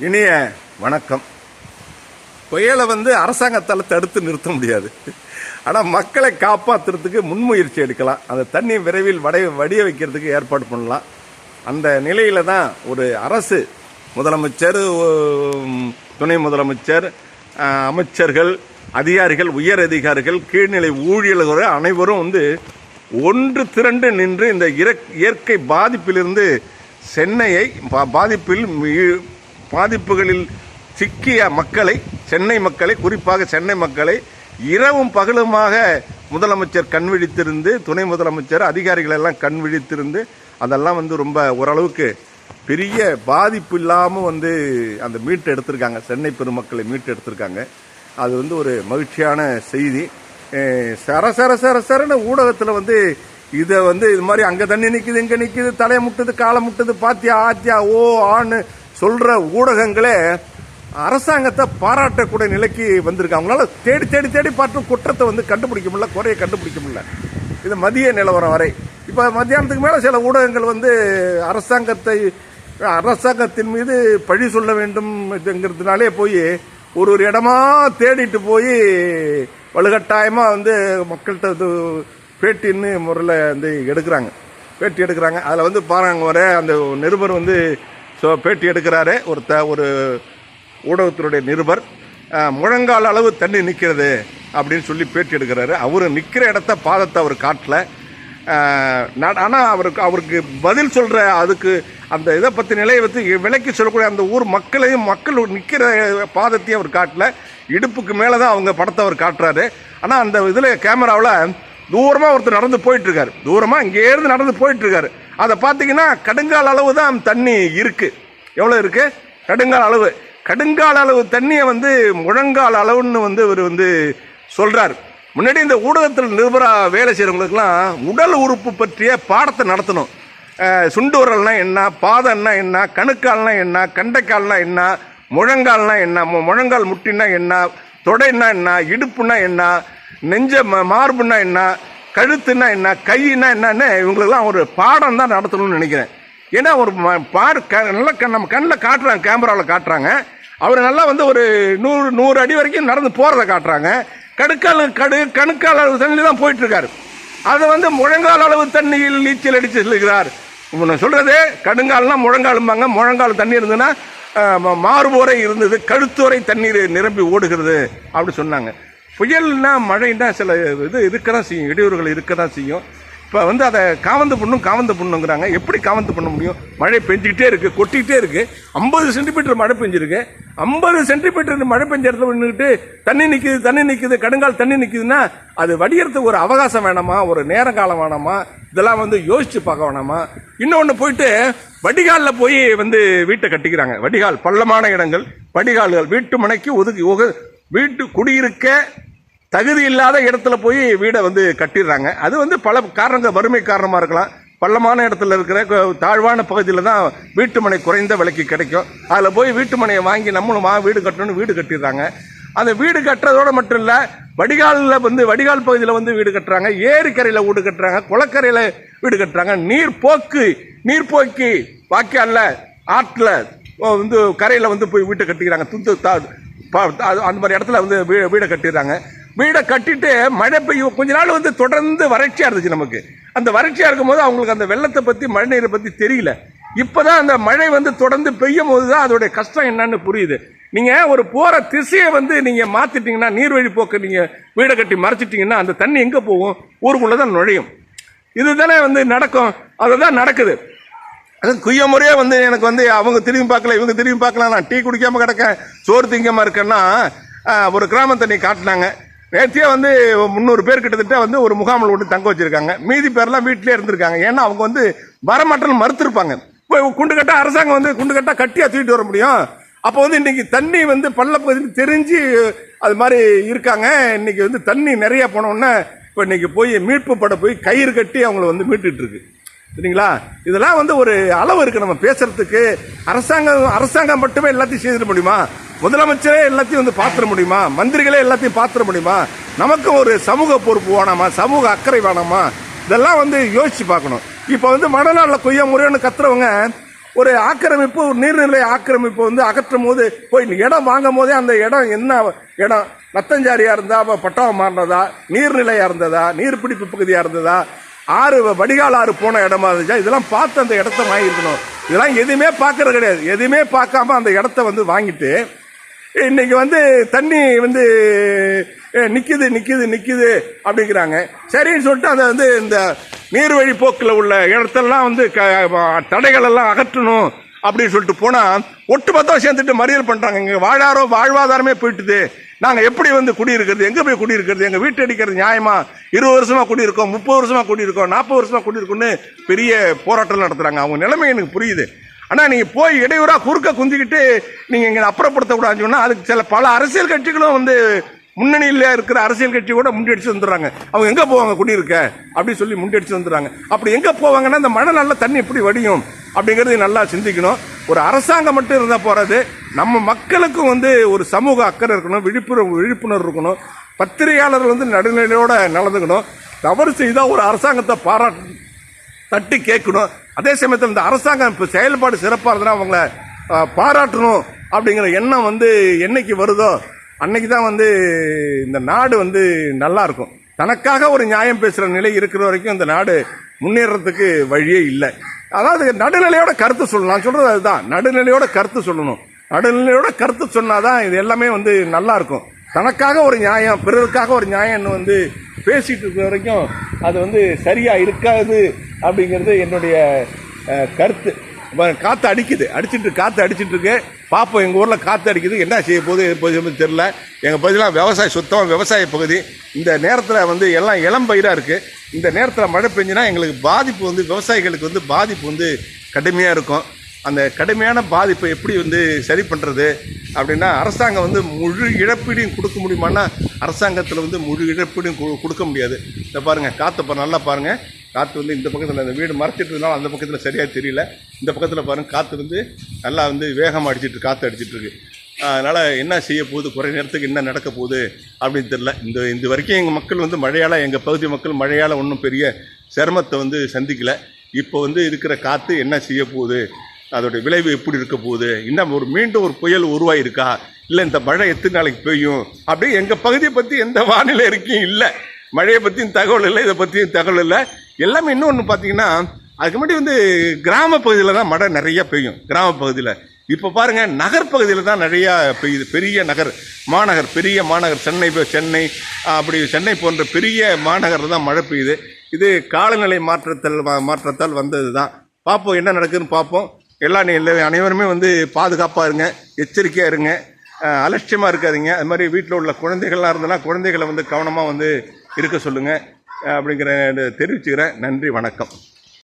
இனிய வணக்கம். புயலை வந்து அரசாங்கத்தால் தடுத்து நிறுத்த முடியாது. ஆனால் மக்களை காப்பாற்றுறதுக்கு முன்முயற்சி எடுக்கலாம். அந்த தண்ணி விரைவில் வடை வடிய வைக்கிறதுக்கு ஏற்பாடு பண்ணலாம். அந்த நிலையில் தான் ஒரு அரசு முதலமைச்சர் துணை முதலமைச்சர் அமைச்சர்கள் அதிகாரிகள் உயர் அதிகாரிகள் கீழ்நிலை ஊழியர்கள் அனைவரும் வந்து ஒன்று திரண்டு நின்று இந்த இயற்கை பாதிப்பிலிருந்து சென்னையை பா- பாதிப்பில் மீ- பாதிப்புகளில் சிக்கிய மக்களை சென்னை மக்களை குறிப்பாக சென்னை மக்களை இரவும் பகலுமாக முதலமைச்சர் கண் விழித்திருந்து துணை முதலமைச்சர் அதிகாரிகள் எல்லாம் கண் விழித்திருந்து அதெல்லாம் வந்து ரொம்ப ஓரளவுக்கு பெரிய பாதிப்பு இல்லாமல் வந்து அந்த மீட்டு எடுத்திருக்காங்க. சென்னை பெருமக்களை மீட்டு எடுத்திருக்காங்க. அது வந்து ஒரு மகிழ்ச்சியான செய்தி. சர சர சர சரன்னு ஊடகத்தில் வந்து இதை வந்து இது மாதிரி அங்கே தண்ணி நிற்கிது இங்கே நிற்கிது தலையை முட்டுது காலை முட்டுது பாத்தியா ஆத்தியா ஓ ஆன்னு சொல்கிற ஊடகங்களே அரசாங்கத்தை பாராட்டக்கூடிய நிலைக்கு வந்திருக்கு. அவங்களால தேடி தேடி தேடி பார்த்து குற்றத்தை வந்து கண்டுபிடிக்க முடியல குறைய கண்டுபிடிக்க முடியல. இது மதிய நிலவரம் வரை. இப்போ மத்தியானத்துக்கு மேலே சில ஊடகங்கள் வந்து அரசாங்கத்தை அரசாங்கத்தின் மீது பழி சொல்ல வேண்டும் இதுங்கிறதுனாலே போய் ஒரு ஒரு இடமா தேடிட்டு போய் வலுக்கட்டாயமாக வந்து மக்கள்கிட்ட இது பேட்டின்னு முறையில் வந்து எடுக்கிறாங்க. பேட்டி எடுக்கிறாங்க. அதில் வந்து பாருங்க வர அந்த நிருபர் வந்து ஸோ பேட்டி எடுக்கிறாரு ஒரு த ஒரு ஊடகத்தினுடைய நிருபர். முழங்கால் அளவு தண்ணி நிற்கிறது அப்படின்னு சொல்லி பேட்டி எடுக்கிறாரு. அவர் நிற்கிற இடத்த பாதத்தை அவர் காட்டல. ஆனால் அவருக்கு அவருக்கு பதில் சொல்கிற அதுக்கு அந்த இதை பற்றி நிலையை பற்றி விலைக்கு சொல்லக்கூடிய அந்த ஊர் மக்களையும் மக்கள் நிற்கிற பாதத்தையும் அவர் காட்டல. இடுப்புக்கு மேலே தான் அவங்க படத்தை அவர் காட்டுறாரு. ஆனால் அந்த இதில் கேமராவில் தூரமாக ஒருத்தர் நடந்து போயிட்டுருக்காரு தூரமாக இங்கேருந்து நடந்து போயிட்டுருக்காரு அதை பார்த்தீங்கன்னா கடுங்கால் அளவு தான் தண்ணி இருக்குது எவ்வளோ இருக்குது கடுங்கால் அளவு. கடுங்கால் அளவு தண்ணியை வந்து முழங்கால் அளவுன்னு வந்து இவர் வந்து சொல்கிறார் முன்னாடி இந்த ஊடகத்தில் நிருபரா வேலை செய்கிறவங்களுக்குலாம் உடல் உறுப்பு பற்றிய பாடத்தை நடத்தணும். அஹ், என்ன பாதம்னா என்ன கணுக்கால்னா என்ன கண்டைக்கால்னா என்ன முழங்கால்னா என்ன முழங்கால் முட்டினா என்ன தொடைன்னா என்ன இடுப்புனா என்ன நெஞ்ச ம- மார்புனா என்ன கழுத்துனா என்ன கையினா என்னன்னு இவங்களுக்குலாம் ஒரு பாடம் தான் நடத்தணும்னு நினைக்கிறேன். ஏன்னா ஒரு பாடு க நல்லா கண் நம்ம கண்ணில் காட்டுறாங்க கேமராவில் காட்டுறாங்க. அவர் நல்லா வந்து ஒரு நூறு நூறு அடி வரைக்கும் நடந்து போகிறத காட்டுறாங்க. கடுக்கால் கடு கணுக்கால் அளவு தண்ணியில் தான் போயிட்டுருக்காரு. அதை வந்து முழங்கால் அளவு தண்ணியில் நீச்சல் அடித்து செல்கிறார் நான் சொல்றது கடுங்கால்னா முழங்காலும்பாங்க. முழங்கால் தண்ணி இருந்ததுன்னா மாறுபோரை இருந்தது. கழுத்துவரை தண்ணீர் நிரம்பி ஓடுகிறது. அப்படி சொன்னாங்க. புயல்னா மழைன்னா சில இது இருக்க தான் செய்யும். இடையூறுகள் இருக்க தான் செய்யும். இப்போ வந்து அதை காவந்து பண்ணும் காவந்து பண்ணுங்கிறாங்க. எப்படி காவந்து பண்ண முடியும்? மழை பெஞ்சிக்கிட்டே இருக்குது கொட்டிக்கிட்டே இருக்குது ஐம்பது சென்டிமீட்டர் மழை பெஞ்சிருக்கு. ஐம்பது சென்டிமீட்டர் மழை பெஞ்ச இடத்துல நின்றுட்டு தண்ணி நிற்கிது தண்ணி நிற்கிது கடுங்கால் தண்ணி நிற்குதுன்னா அது வடிகிறதுக்கு ஒரு அவகாசம் வேணாமா? ஒரு நேரங்காலம் காலம் வேணாமா? இதெல்லாம் வந்து யோசித்து பார்க்க வேணாமா? இன்னொன்று போயிட்டு வடிகாலில் போய் வந்து வீட்டை கட்டிக்கிறாங்க. வடிகால் பள்ளமான இடங்கள். வடிகால்கள் வீட்டு மனைக்கு ஒதுக்கி வீட்டு குடியிருக்க தகுதி இல்லாத இடத்துல போய் வீடை வந்து கட்டிடுறாங்க. அது வந்து பல காரணங்கள் வறுமை காரணமாக இருக்கலாம். பள்ளமான இடத்துல இருக்கிற தாழ்வான பகுதியில் தான் வீட்டு மனை குறைந்த விலைக்கு கிடைக்கும். அதில் போய் வீட்டு மனையை வாங்கி நம்மளும் வா வீடு கட்டணும்னு வீடு கட்டிடுறாங்க. அந்த வீடு கட்டுறதோட மட்டும் இல்லை வடிகாலில் வந்து வடிகால் பகுதியில் வந்து வீடு கட்டுறாங்க. ஏரிக்கரையில் வீடு கட்டுறாங்க. குளக்கரையில் வீடு கட்டுறாங்க. நீர் போக்கு நீர் போக்கி வாய்க்காலில் ஆற்றில் வந்து கரையில் வந்து போய் வீட்டை கட்டிக்கிறாங்க. துந்து தா- அது- அந்த மாதிரி இடத்துல வந்து வீ- வீடை கட்டிடுறாங்க. வீடை கட்டிட்டு மழை பெய்யும் கொஞ்ச நாள் வந்து தொடர்ந்து வறட்சியாக இருந்துச்சு நமக்கு. அந்த வறட்சியாக இருக்கும்போது அவங்களுக்கு அந்த வெள்ளத்தை பற்றி மழை நீரை பற்றி தெரியல. இப்பதான் அந்த மழை வந்து தொடர்ந்து பெய்யும் போது தான் அதோடைய கஷ்டம் என்னன்னு புரியுது. நீங்கள் ஒரு போகிற திசையை வந்து நீங்கள் மாற்றிட்டிங்கன்னா நீர்வழி போக்கு நீங்கள் வீடை கட்டி மறைச்சிட்டிங்கன்னா அந்த தண்ணி எங்கே போகும்? ஊருக்குள்ளே தான் நுழையும். இதுதானே வந்து நடக்கும். அதுதான் நடக்குது. அதுவும் குய்ய முறையே வந்து எனக்கு வந்து அவங்க திரும்பி பார்க்கல இவங்க திரும்பி பார்க்கலாம் நான் டீ குடிக்காம கிடக்கேன் சோறு திங்காமல் இருக்கேன்னா ஒரு கிராமத்தை நீ காட்டினாங்க. நேற்றையே வந்து முந்நூறு பேர் கிட்டத்தட்ட வந்து ஒரு முகாமில் விட்டு தங்க வச்சிருக்காங்க. மீதி பேர்லாம் வீட்டிலே இருந்திருக்காங்க. ஏன்னா அவங்க வந்து வரமாட்டேன்னு மறுத்திருப்பாங்க. இப்போ குண்டு கட்டா அரசாங்கம் வந்து குண்டு கட்டா கட்டியாக தூக்கிட்டு வர முடியும். அப்போ வந்து இன்னைக்கு தண்ணி வந்து பள்ளப்பகுதியில் தெரிஞ்சு அது மாதிரி இருக்காங்க. இன்னைக்கு வந்து தண்ணி நிறைய போனோடனே இப்போ இன்னைக்கு போய் மீட்பு பட போய் கயிறு கட்டி அவங்கள வந்து மீட்டுட்டு இருக்கு. சரிங்களா? இதெல்லாம் வந்து ஒரு அளவு இருக்கு. நம்ம பேசுறதுக்கு அரசாங்கம் அரசாங்கம் மட்டுமே எல்லாத்தையும் செய்திட முடியுமா? முதலமைச்சரே எல்லாத்தையும் வந்து பாத்திர முடியுமா? மந்திரிகளே எல்லாத்தையும் பாத்திர முடியுமா? நமக்கும் ஒரு சமூக பொறுப்பு வேணாமா? சமூக அக்கறை வேணாமா? இதெல்லாம் வந்து யோசிச்சு பார்க்கணும். இப்போ வந்து மழைநாளில் கொய்யா முறைன்னு கத்துறவங்க ஒரு ஆக்கிரமிப்பு ஒரு நீர்நிலை ஆக்கிரமிப்பு வந்து அகற்றும் போது போய் இடம் வாங்கும் போதே அந்த இடம் என்ன இடம்? நத்தஞ்சாரியா இருந்தா பட்டாவை மாறினதா? நீர்நிலையா இருந்ததா? நீர்பிடிப்பு பகுதியா இருந்ததா? ஆறு வடிகால் ஆறு போன இடமா இருந்துச்சா? இதெல்லாம் பார்த்து அந்த இடத்த வாங்கியிருக்கணும். இதெல்லாம் எதுவுமே பார்க்கறது கிடையாது. எதுவுமே பார்க்காம அந்த இடத்த வந்து வாங்கிட்டு இன்னைக்கு வந்து தண்ணி வந்து நிற்கிது நிற்கிது நிற்கிது அப்படிங்கிறாங்க. சரின்னு சொல்லிட்டு அதை வந்து இந்த நீர்வழி போக்கில் உள்ள இடத்தெல்லாம் வந்து க- தடைகள் எல்லாம் அகற்றணும் அப்படின்னு சொல்லிட்டு போனால் ஒட்டுமொத்தம் சேர்ந்துட்டு மறியல் பண்ணுறாங்க இங்கே வாழாரம் வாழ்வாதாரமே போயிட்டுது. நாங்கள் எப்படி வந்து குடியிருக்கிறது எங்கே போய் குடியிருக்கிறது எங்கள் வீட்டு அடிக்கிறது நியாயமா? இருபது வருஷமா குடியிருக்கோம் முப்பது வருஷமா குடியிருக்கோம் நாற்பது வருஷமா குடியிருக்கோம்னு பெரிய போராட்டம் நடத்துறாங்க. அவங்க நிலைமை எனக்கு புரியுது. ஆனால் நீங்கள் போய் இடையூறாக குறுக்க குந்திக்கிட்டு நீங்கள் இங்கே அப்புறப்படுத்தக்கூடாதுன்னு சொன்னால் அதுக்கு சில பல அரசியல் கட்சிகளும் வந்து முன்னணியில் இருக்கிற அரசியல் கட்சி கூட முன்னெடுத்து வந்துடுறாங்க. அவங்க எங்கே போவாங்க குடியிருக்க? அப்படின்னு சொல்லி முன்னெடுத்து வந்துடுறாங்க. அப்படி எங்கே போவாங்கன்னா இந்த மழை நல்ல தண்ணி எப்படி வடியும்? அப்படிங்கிறது நல்லா சிந்திக்கணும். ஒரு அரசாங்கம் மட்டும் இருந்தால் போகிறது நம்ம மக்களுக்கும் வந்து ஒரு சமூக அக்கறை இருக்கணும் விழிப்புணர்வு விழிப்புணர்வு இருக்கணும். பத்திரிகையாளர்கள் வந்து நடுநிலையோட நடந்துக்கணும். தவறு செய்தால் ஒரு அரசாங்கத்தை பாராட்டு தட்டி கேட்கணும். அதே சமயத்தில் இந்த அரசாங்கம் இப்போ செயல்பாடு சிறப்பாக இருந்ததுன்னா அவங்கள பாராட்டணும் அப்படிங்கிற எண்ணம் வந்து என்னைக்கு வருதோ அன்னைக்கு தான் வந்து இந்த நாடு வந்து நல்லா இருக்கும். தனக்காக ஒரு நியாயம் பேசுகிற நிலை இருக்கிற வரைக்கும் இந்த நாடு முன்னேறதுக்கு வழியே இல்லை. அதாவது நடுநிலையோட கருத்து சொல்லணும். நான் சொல்கிறது அதுதான். நடுநிலையோட கருத்து சொல்லணும். நடுநிலையோட கருத்து சொன்னாதான் இது எல்லாமே வந்து நல்லாயிருக்கும் தனக்காக ஒரு நியாயம் பிறருக்காக ஒரு நியாயம்னு வந்து பேசிட்டு இருக்கிற வரைக்கும் அது வந்து சரியாக இருக்காது அப்படிங்கிறது என்னுடைய கருத்து. காற்று அடிக்குது. அடிச்சிட்டு காற்று அடிச்சுட்டு இருக்கு. பாப்போம் எங்கள் ஊரில் காற்று அடிக்குது. என்ன செய்ய போகுது தெரில எங்கள் பகுதியெலாம் விவசாய சுத்தம் விவசாய பகுதி. இந்த நேரத்தில் வந்து எல்லாம் இளம் இருக்குது இந்த நேரத்தில் மழை பெஞ்சுனா எங்களுக்கு பாதிப்பு வந்து விவசாயிகளுக்கு வந்து பாதிப்பு வந்து கடுமையாக இருக்கும். அந்த கடுமையான பாதிப்பை எப்படி வந்து சரி பண்ணுறது அப்படின்னா அரசாங்கம் வந்து முழு இழப்பீடையும் கொடுக்க முடியுமான்னா அரசாங்கத்தில் வந்து முழு இழப்பீடும் கொடுக்க முடியாது. இதை பாருங்கள் காற்று இப்போ நல்லா பாருங்கள் காற்று வந்து இந்த பக்கத்தில் அந்த வீடு மறைச்சிட்டு அந்த பக்கத்தில் சரியாக தெரியல. இந்த பக்கத்தில் பாருங்கள் காற்று வந்து நல்லா வந்து வேகமாக அடிச்சிட்டு காற்று அடிச்சிட்ருக்கு அதனால் என்ன செய்ய போகுது? குறை நேரத்துக்கு என்ன நடக்க போகுது அப்படின்னு தெரியல. இந்த இந்த வரைக்கும் எங்கள் மக்கள் வந்து மழையால் எங்கள் பகுதி மக்கள் மழையால் ஒன்றும் பெரிய சிரமத்தை வந்து சந்திக்கலை. இப்போ வந்து இருக்கிற காற்று என்ன செய்ய போகுது? அதோடைய விளைவு எப்படி இருக்க போகுது? இன்னும் ஒரு மீண்டும் ஒரு புயல் உருவாயிருக்கா? இல்லை இந்த மழை எத்தனை நாளைக்கு பெய்யும்? அப்படி எங்கள் பகுதியை பற்றி எந்த வானிலை இருக்கையும் இல்லை. மழையை பற்றியும் தகவல் இல்லை இதை பற்றியும் தகவல் இல்லை. எல்லாமே இன்னொன்று பார்த்தீங்கன்னா அதுக்கு முன்னாடி வந்து கிராம பகுதியில் தான் மழை நிறையா பெய்யும் கிராம பகுதியில். இப்போ பாருங்கள் நகர்ப்பகுதியில் தான் நிறையா பெய்யுது. பெரிய நகர் மாநகர் பெரிய மாநகர் சென்னை இப்போ சென்னை அப்படி சென்னை போன்ற பெரிய மாநகரில் தான் மழை பெய்யுது. இது காலநிலை மாற்றத்தால் மாற்றத்தால் வந்தது தான் பார்ப்போம் என்ன நடக்குதுன்னு பார்ப்போம். எல்லா நீ அனைவருமே வந்து பாதுகாப்பாக இருங்க எச்சரிக்கையாக இருங்க அலட்சியமாக இருக்காதிங்க. அது மாதிரி வீட்டில் உள்ள குழந்தைகள்லாம் இருந்தனா குழந்தைகளை வந்து கவனமாக வந்து இருக்க சொல்லுங்கள் அப்படிங்கிற தெரிவிச்சுக்கிறேன். நன்றி வணக்கம்.